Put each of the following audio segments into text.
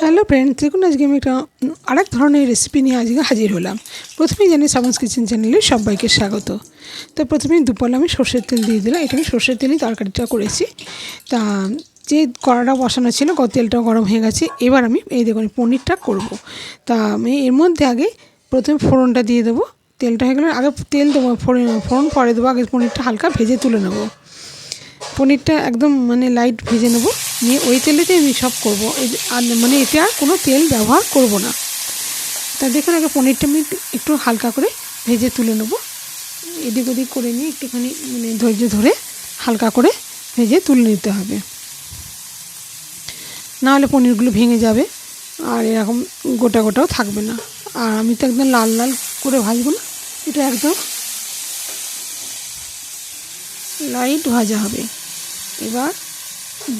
Hello friend দেখুন আজকে আমি একটা আরেক ধরনের রেসিপি নিয়ে আজকে হাজির হলাম। প্রথমেই জানি সাবন্স কিচেন চ্যানেলে সবাইকে স্বাগত। তো প্রথমেই দুপাল আমি সর্ষের তেল দিয়ে দিলাম। এটা আমি সর্ষের তেলেই তরকারিটা করেছি। তা, যে কড়াটা বসানো ছিল, গ তেলটাও গরম হয়ে গেছে। এবার আমি, এই দেখুন, পনিরটা করব। তা, আমি এর মধ্যে আগে প্রথমে ফোড়নটা দিয়ে দেবো। তেলটা হয়ে গেলে আগে তেল দেবো ফোড়ন ফোড়ন পরে দেবো, আগে পনিরটা হালকা ভেজে তুলে নেব। পনিরটা একদম মানে লাইট ভেজে নেব। নিয়ে ওই তেলেতে আমি সব করব আর মানে এতে আর কোনো তেল ব্যবহার করব না। তা দেখুন, আগে পনিরটা আমি একটু হালকা করে ভেজে তুলে নেব। এদিক ওদিক করে নিয়ে একটুখানি মানে ধৈর্য ধরে হালকা করে ভেজে তুলে নিতে হবে। নাহলে পনিরগুলো ভেঙে যাবে আর এরকম গোটা গোটাও থাকবে না। আর আমি তো একদম লাল লাল করে ভাজবো না, এটা একদম লাইট ভাজা হবে। এবার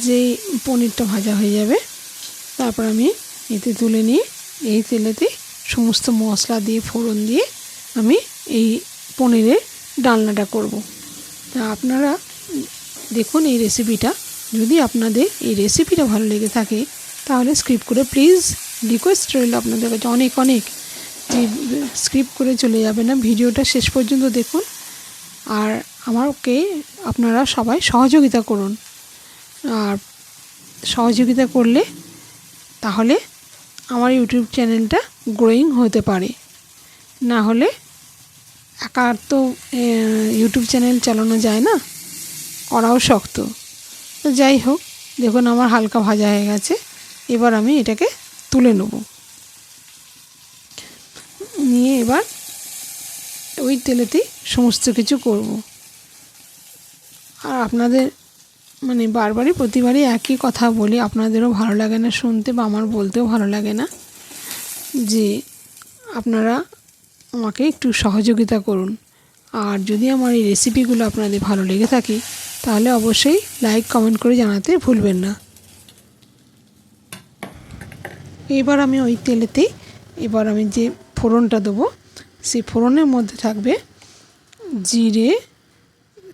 যেই পনিরটা ভাজা হয়ে যাবে, তারপর আমি এতে তুলে নিয়ে, এই তেলেতে সমস্ত মশলা দিয়ে, ফোড়ন দিয়ে আমি এই পনিরের ডালনাটা করব। তা আপনারা দেখুন এই রেসিপিটা যদি আপনাদের এই রেসিপিটা ভালো লেগে থাকে, তাহলে স্ক্রিপ্ট করে প্লিজ রিকোয়েস্ট রইল আপনাদের কাছে। অনেক অনেক যে স্ক্রিপ্ট করে চলে যাবে না। ভিডিওটা শেষ পর্যন্ত দেখুন। আর আমাকে আপনারা সবাই সহযোগিতা করুন। সহযোগিতা করলে তাহলে আমার ইউটিউব চ্যানেলটা গ্রোয়িং হতে পারে। না হলে একা তো ইউটিউব চ্যানেল চালানো যায় না, করাও শক্ত। তো যাই হোক, দেখুন আমার হালকা ভাজা হয়ে গেছে, এবার আমি এটাকে তুলে নেব। নিয়ে এবার ওই তেলেতেই সমস্ত কিছু করব। আর আপনাদের মানে বারবারই প্রতিবারই একই কথা বলি, আপনাদেরও ভালো লাগে না শুনতে বা আমার বলতেও ভালো লাগে না। যে আপনারা আমাকে একটু সহযোগিতা করুন। আর যদি আমার এই রেসিপিগুলো আপনাদের ভালো লেগে থাকে, তাহলে অবশ্যই লাইক কমেন্ট করে জানাতে ভুলবেন না। এবার আমি ওই তেলেতেই এবার আমি যে ফোড়নটা দেবো, সেই ফোড়নের মধ্যে থাকবে জিরে,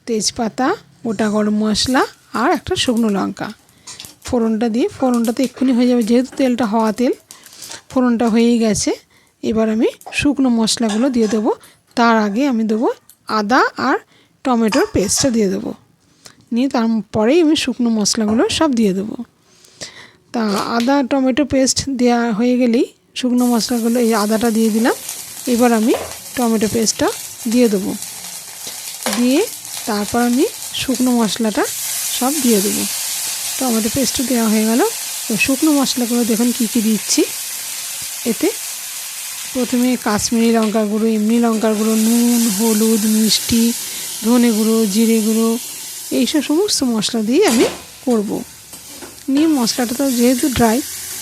তেজপাতা, গোটা গরম মশলা আর একটা শুকনো লঙ্কা। ফোড়নটা দিয়ে, ফোড়নটা তো এক্ষুনি হয়ে যাবে, যেহেতু তেলটা হওয়া তেল, ফোড়নটা হয়েই গেছে। এবার আমি শুকনো মশলাগুলো দিয়ে দেবো। তার আগে আমি দেবো আদা আর টমেটোর পেস্টটা দিয়ে দেবো। নিয়ে তারপরেই আমি শুকনো মশলাগুলো সব দিয়ে দেবো। তা আদা, টমেটো পেস্ট দেওয়া হয়ে গেলেই শুকনো মশলাগুলো, এই আদাটা দিয়ে দিলাম। এবার আমি টমেটো পেস্টটা দিয়ে দেবো। দিয়ে তারপর আমি শুকনো মশলাটা সব দিয়ে দেবো। আমাদের পেস্টও দেওয়া হয়ে গেল। তো শুকনো মশলাগুলো দেখুন কী কী দিচ্ছি। এতে প্রথমে কাশ্মীরি লঙ্কার গুঁড়ো, এমনি লঙ্কার গুঁড়ো, নুন, হলুদ, মিষ্টি, ধনে গুঁড়ো, জিরে গুঁড়ো, এইসব সমস্ত মশলা দিয়ে আমি করব। নিয়ে মশলাটা তো যেহেতু ড্রাই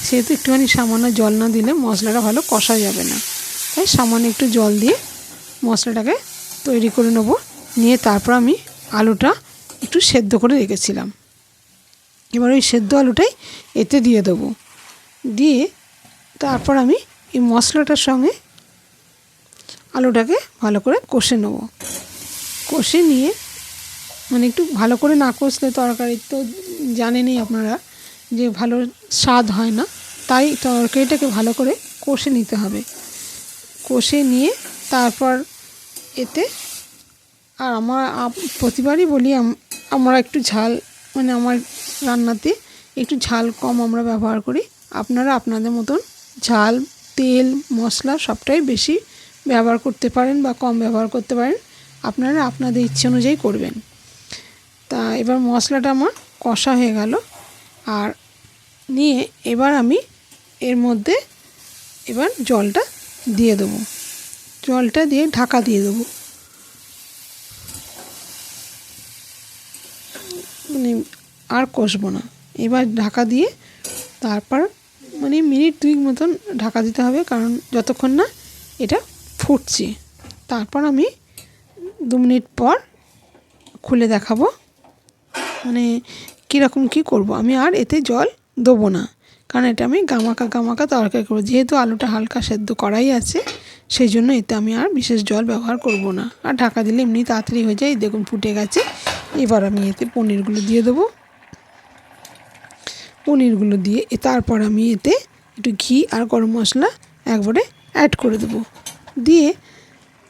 সেহেতু একটুখানি সামান্য জল না দিলে মশলাটা ভালো কষা যাবে না। তাই সামান্য একটু জল দিয়ে মশলাটাকে তৈরি করে নেব। নিয়ে তারপর আমি আলুটা একটু সেদ্ধ করে রেখেছিলাম। এবার ওই সেদ্ধ আলুটাই এতে দিয়ে দেবো। দিয়ে তারপর আমি এই মশলাটার সঙ্গে আলুটাকে ভালো করে কষে নেব। কষে নিয়ে মানে একটু ভালো করে না কষলে তরকারি তো জানেনই আপনারা যে ভালো স্বাদ হয় না, তাই তরকারিটাকে ভালো করে কষে নিতে হবে। কষে নিয়ে তারপর এতে আর আমার প্রতিবারই বলি আমরা একটু ঝাল মানে আমার রান্নাতে একটু ঝাল কম আমরা ব্যবহার করি। আপনারা আপনাদের মতন ঝাল, তেল, মশলা সবটাই বেশি ব্যবহার করতে পারেন বা কম ব্যবহার করতে পারেন। আপনারা আপনাদের ইচ্ছে অনুযায়ী করবেন। তা এবার মশলাটা আমার কষা হয়ে গেল। আর নিয়ে এবার আমি এর মধ্যে এবার জলটা দিয়ে দেবো। জলটা দিয়ে ঢাকা দিয়ে দেবো মানে আর কষবো না। এবার ঢাকা দিয়ে তারপর মানে মিনিট দুই মতন ঢাকা দিতে হবে, কারণ যতক্ষণ না এটা ফুটছে। তারপর আমি দু মিনিট পর খুলে দেখাবো মানে কীরকম কী করব। আমি আর এতে জল দেবো না, কারণ এটা আমি গামাকা গামাকা তরকারি করব। যেহেতু আলুটা হালকা সেদ্ধ করাই আছে, সেই জন্য এতে আমি আর বিশেষ জল ব্যবহার করব না। আর ঢাকা দিলে এমনি তাড়াতাড়ি হয়ে যায় দেখুন ফুটে গেছে। এবার আমি এতে পনিরগুলো দিয়ে দেবো। পনিরগুলো দিয়ে তারপর আমি এতে একটু ঘি আর গরম মশলা একবারে অ্যাড করে দেবো। দিয়ে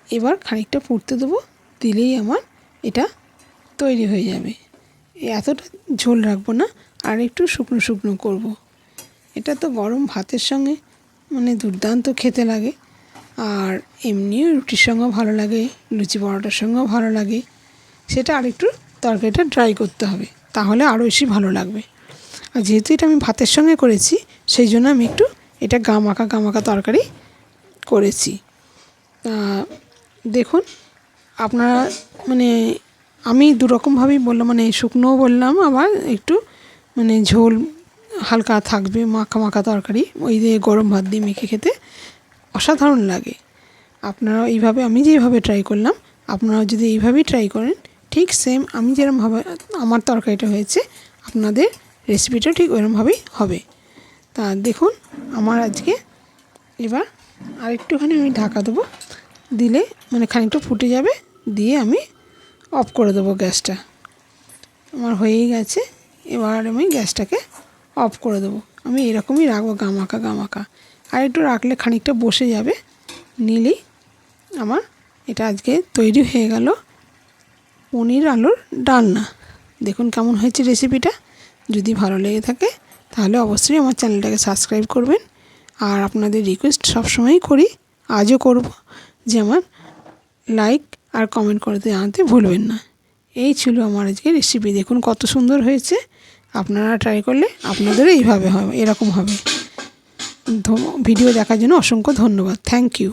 এবার খানিকটা ফুটতে দেবো, দিলেই আমার এটা তৈরি হয়ে যাবে। এতটা ঝোল রাখব না, আর একটু শুকনো শুকনো করব। এটা তো গরম ভাতের সঙ্গে মানে দুর্দান্ত খেতে লাগে, আর এমনিও রুটির সঙ্গেও ভালো লাগে, লুচি পরোটার সঙ্গেও ভালো লাগে। সেটা আরেকটু তরকারিটা ড্রাই করতে হবে, তাহলে আরও বেশি ভালো লাগবে। আর যেহেতু এটা আমি ভাতের সঙ্গে করেছি, সেই জন্য আমি একটু এটা গামাকা গামাকা তরকারি করেছি। দেখুন, আপনারা মানে আমি দুরকমভাবেই বললাম মানে শুকনোও বললাম, আবার একটু মানে ঝোল হালকা থাকবে, মাখা মাখা তরকারি, ওই দিয়ে গরম ভাত দিয়ে মেখে খেতে অসাধারণ লাগে। আপনারা এইভাবে, আমি যেভাবে ট্রাই করলাম, আপনারাও যদি এইভাবেই ট্রাই করেন, ঠিক সেম আমি যেরমভাবে আমার তরকারিটা হয়েছে, আপনাদের রেসিপিটাও ঠিক ওরমভাবেই হবে। তা দেখুন, আমার আজকে এবার আরেকটুখানি আমি ঢাকা দেবো। দিলে মানে খানিকটা ফুটে যাবে, দিয়ে আমি অফ করে দেবো গ্যাসটা। আমার হয়েই গেছে, এবার আমি গ্যাসটাকে অফ করে দেবো। আমি এরকমই রাখব গামাকা গামাকা আর একটু রাখলে খানিকটা বসে যাবে, নিলেই আমার এটা আজকে তৈরি হয়ে গেল পনির আলুর ডালনা। দেখুন কেমন হয়েছে রেসিপিটা। যদি ভালো লেগে থাকে, তাহলে অবশ্যই আমার চ্যানেলটাকে সাবস্ক্রাইব করবেন। আর আপনাদের রিকোয়েস্ট সবসময়ই করি, আজও করব, যে আমার লাইক আর কমেন্ট করতে জানাতে ভুলবেন না। এই ছিল আমার আজকে রেসিপি দেখুন কত সুন্দর হয়েছে। আপনারা ট্রাই করলে আপনাদেরও এইভাবে হবে, এরকম হবে। ভিডিও দেখার জন্য অসংখ্য ধন্যবাদ। Thank you